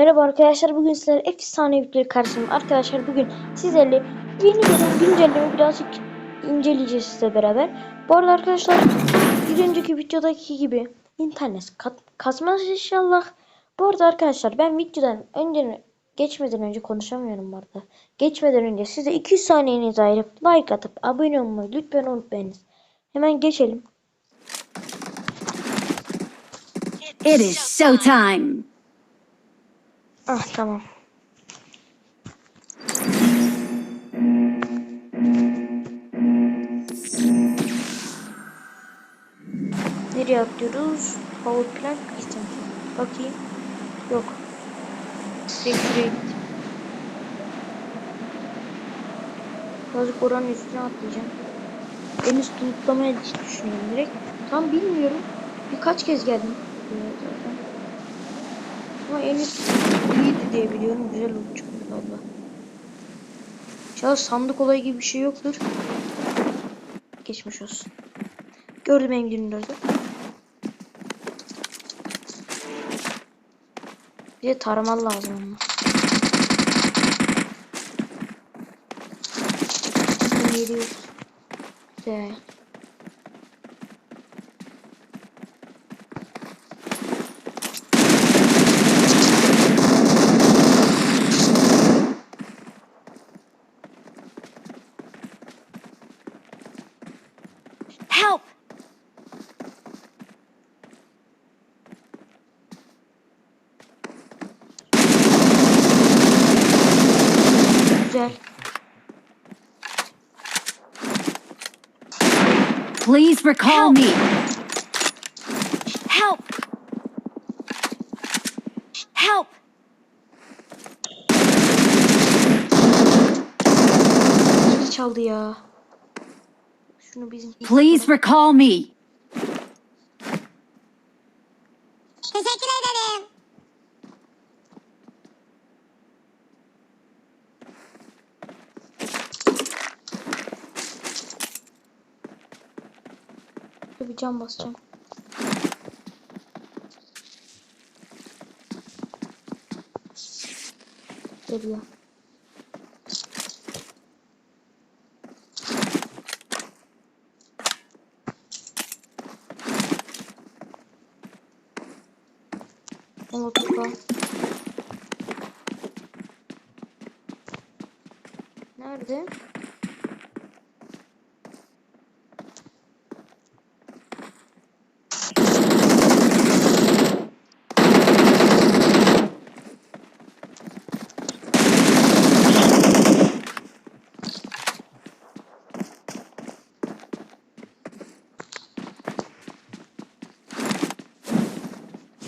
Merhaba arkadaşlar bugün sizlerle efsane videoyu karşınızda arkadaşlar bugün sizlerle yeni gelen güncelleme birazcık inceleyeceğiz sizle beraber. Bu arada arkadaşlar bir önceki videodaki gibi internet kat, kasmaz inşallah. Bu arada arkadaşlar ben videodan önce geçmeden önce konuşamıyorum bu arada. Geçmeden önce size 2 saniyenizi ayırıp like atıp abone olmayı lütfen unutmayınız. Hemen geçelim. It is showtime. Ah tamam. Nereye atlıyoruz? Power plant gittim. Bakayım. Yok. Gittim. Birazcık oranın üstüne atlayacağım. En üstünü tutlamaya düşünüyorum direkt. Tam bilmiyorum. Birkaç kez geldim. zaten. Ama en üst iyiydi diye biliyorum. Güzel çünkü valla. İnşallah sandık olayı gibi bir şey yoktur. Geçmiş olsun. Gördüm benim 24'ü. Bir de taramalı lazım ama. Yedi Güzel. Please recall me. Help! Help! Zil çaldı ya. Şunu bizim Please recall me. Bir cam basacağım. Geliyor. Molotofa. Nerede?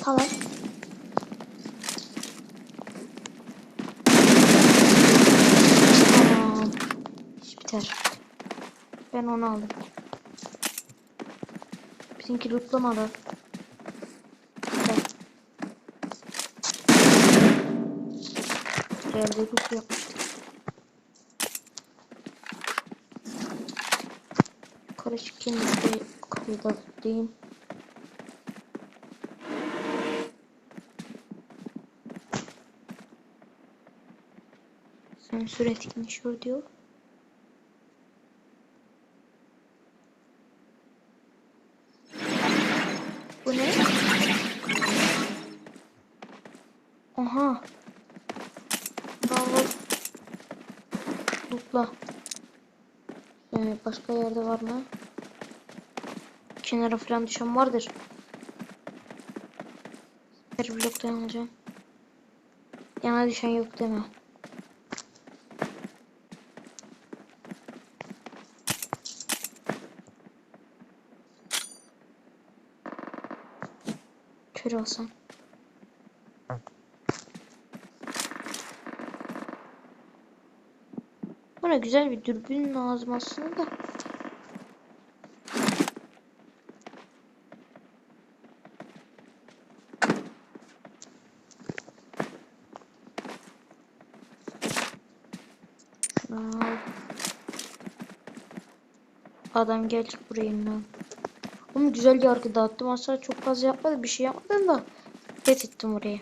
Tamam. Tamam. İş biter. Ben onu aldım. Bizimki lootlamadı. Geldi loot yapmıştık. Yukarı çıkayım işte yukarıda değil. Sensör etkinleşiyor diyor. Bu ne? Aha. Bravo. Lootla. Ee, başka yerde var mı? Kenara falan düşen vardır. Her bloktan alacağım. Yana düşen yok deme. Kör olsan. Bana güzel bir dürbün lazım aslında. Adam gelecek buraya lan. Ama güzel yargı dağıttım. Aslında çok fazla yapmadım. Bir şey yapmadım da. Bet ettim oraya.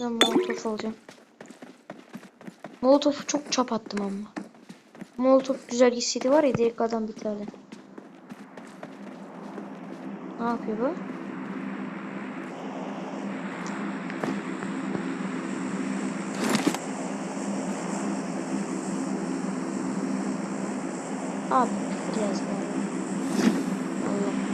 Ben molotof alacağım. Molotofu çok çap attım ama. Molotof güzel gitseydi var ya direkt adam biterdi. Ne yapıyor bu? Abi biraz galiba. Allah.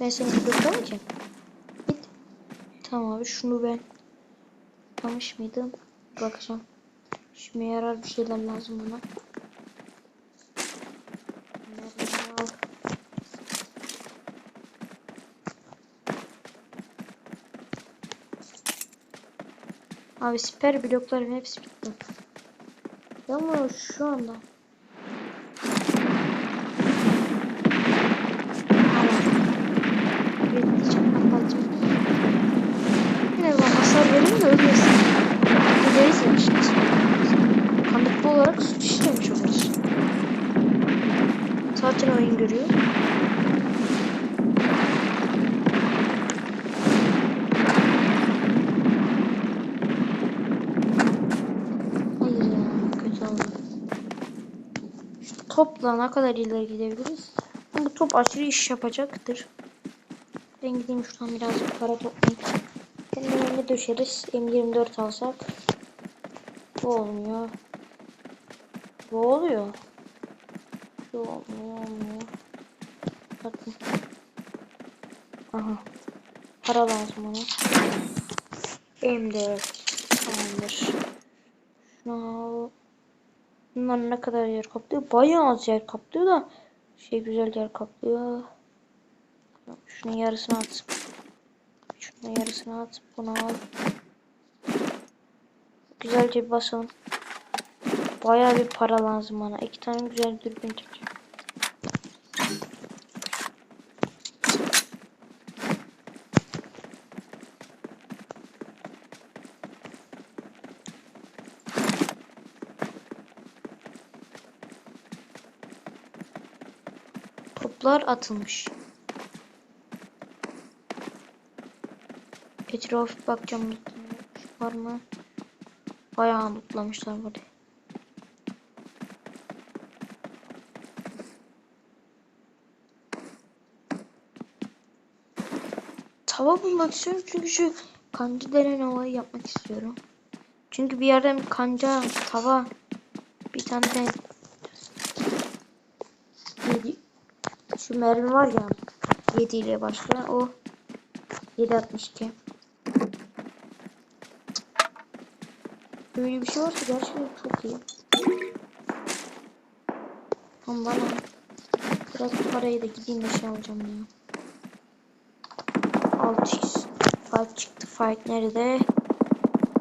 Ben seni kırdım ki. Git. Tamam abi şunu ben yapmış mıydım? Bakacağım. Şimdi yarar bir şeyler lazım buna. Abi siper blokların hepsi bitti. Ama şu anda Kapatacağım. Yine bak hasar verir de ölmesin. Gideriz ya şimdi. Kandıklı olarak suç işlemiş oluruz. Zaten oyun görüyor. Topla ne kadar ileri gidebiliriz? Bu top aşırı iş yapacaktır. Ben gideyim şuradan birazcık para toplayayım. Kendi önüne düşeriz. M24 alsak. Bu olmuyor. Bu oluyor. Bu olmuyor olmuyor. Bakın. Aha. Para lazım ona. M4. Tamamdır. Şunu. Bunlar ne kadar yer kaplıyor? Bayağı az yer kaplıyor da şey güzel yer kaplıyor. Şunun yarısını at. Şunun yarısını at. Bunu al. Güzelce bir basalım. Bayağı bir para lazım bana. İki tane güzel dürbün tutacağım. Toplar atılmış. Etrafı bakacağım lootlamış var mı? Bayağı lootlamışlar burada. Tava bulmak istiyorum çünkü şu kanca denen olayı yapmak istiyorum. Çünkü bir yerden kanca, tava, bir tane de şu mermi var ya 7 ile başlayan o 762. Böyle bir şey varsa gerçekten çok iyi. Ama bana biraz parayı da gideyim de şey alacağım ya. 6x fight çıktı. Fight nerede?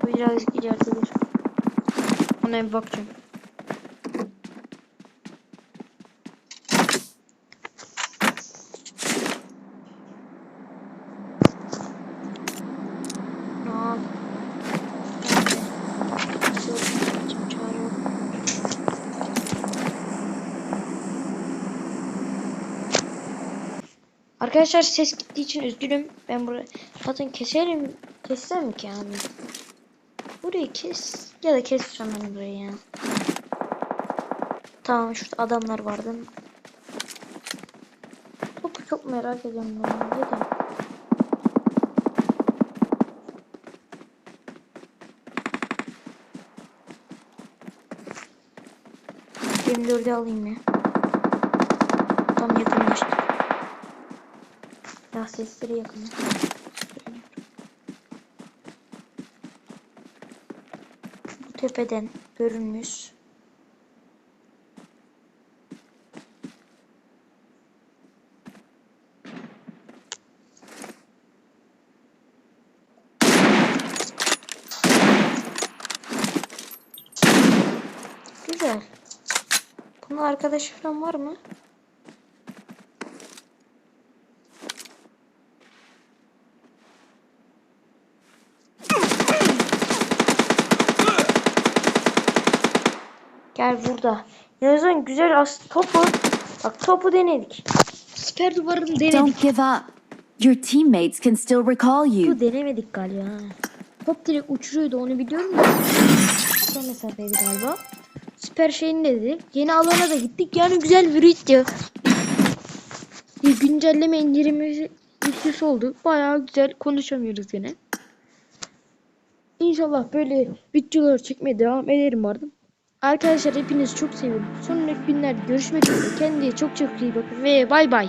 Bu birazcık ileridedir. Ona bir bakacağım. Al. Çare yok. Arkadaşlar ses gittiği için üzgünüm. Ben burayı zaten keserim. Kessem ki abi. Burayı kes ya da keseceğim ben burayı ya. Tamam şurada adamlar vardı. Topu çok merak ediyorum ben. Neden? Benim dördü alayım ya. Tam yakınlaştık. Ya sesleri yakın. Bu tepeden görünmüş. Güzel. Bunun arkadaşı falan var mı? Gel burada. En azından güzel as topu. Bak topu denedik. Siper duvarını denedik. Don't give up. Your teammates can still recall you. Bu denemedik galiba. Top direkt uçuruyordu onu biliyorum da. Kısa mesafeydi galiba. Süper şeyini dedik. Yeni alana da gittik. Yani güzel bir video. Bir güncelleme indirimi videosu oldu. Bayağı güzel konuşamıyoruz yine. İnşallah böyle videolar çekmeye devam ederim vardım. Arkadaşlar hepinizi çok seviyorum. Sonraki günlerde görüşmek üzere. Kendinize çok çok iyi bakın ve bay bay.